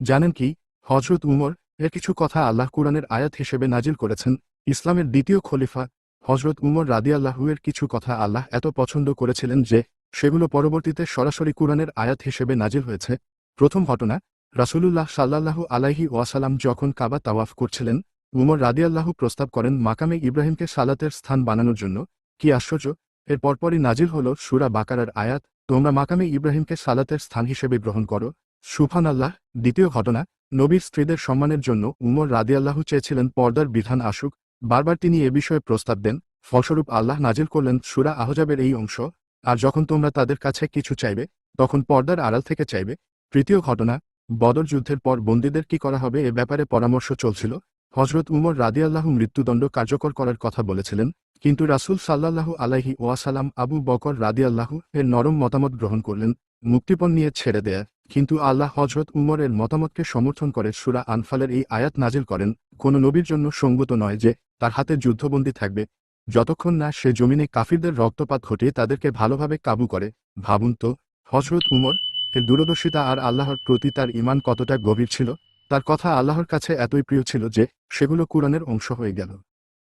জানেন কি হজরত উমর এর কিছু কথা আল্লাহ কুরআনের আয়াত হিসেবে নাজিল করেছেন। ইসলামের দ্বিতীয় খলিফা হজরত উমর রাদিয়াল্লাহু এর কিছু কথা আল্লাহ এত পছন্দ করেছিলেন যে, সেগুলো পরবর্তীতে সরাসরি কুরআনের আয়াত হিসেবে নাজিল হয়েছে। প্রথম ঘটনা, রাসূলুল্লাহ সাল্লাল্লাহু আলাইহি ওয়াসালাম যখন কাবা তাওয়াফ করছিলেন, উমর রাদিয়াল্লাহু প্রস্তাব করেন মাকামে ইব্রাহিমকে সালাতের স্থান বানানোর জন্য। কি আশ্চর্য, এর পরপরই নাজিল হল সুরা বাকারার আয়াত, তোমরা মাকামে ইব্রাহিমকে সালাতের স্থান হিসেবে গ্রহণ করো। সুফান আল্লাহ দ্বিতীয় ঘটনা, নবীর স্ত্রীদের সম্মানের জন্য উমর রাদিয়াল্লাহু চেয়েছিলেন পর্দার বিধান আসুক, বারবার তিনি এ বিষয়ে প্রস্তাব দেন, ফলস্বরূপ আল্লাহ নাজিল করলেন সুরা আহজাবের এই অংশ, আর যখন তোমরা তাদের কাছে কিছু চাইবে, তখন পর্দার আড়াল থেকে চাইবে। তৃতীয় ঘটনা, বদর যুদ্ধের পর বন্দীদের কি করা হবে এ ব্যাপারে পরামর্শ চলছিল হজরত উমর রাদিয়াল্লাহু মৃত্যুদণ্ড কার্যকর করার কথা বলেছিলেন কিন্তু রাসূল সাল্লাল্লাহু আলাইহি ওয়াসালাম আবু বকর রাদিয়াল্লাহু এর নরম মতামত গ্রহণ করলেন, মুক্তিপণ নিয়ে ছেড়ে দেয়া। কিন্তু আল্লাহ হজরত উমরের মতামতকে সমর্থন করে সুরা আনফালের এই আয়াত নাজিল করেন, কোন নবীর জন্য সঙ্গত নয় যে, তার হাতে যুদ্ধবন্দী থাকবে। যতক্ষণ না সে জমিনে কাফিরদের রক্তপাত ঘটিয়ে তাদেরকে ভালোভাবে কাবু করে, ভাবুন তো হজরত উমর এর দূরদর্শিতা আর আল্লাহর প্রতি তার ইমান কতটা গভীর ছিল? তার কথা আল্লাহর কাছে এতই প্রিয় ছিল যে, সেগুলো কুরআনের অংশ হয়ে গেল।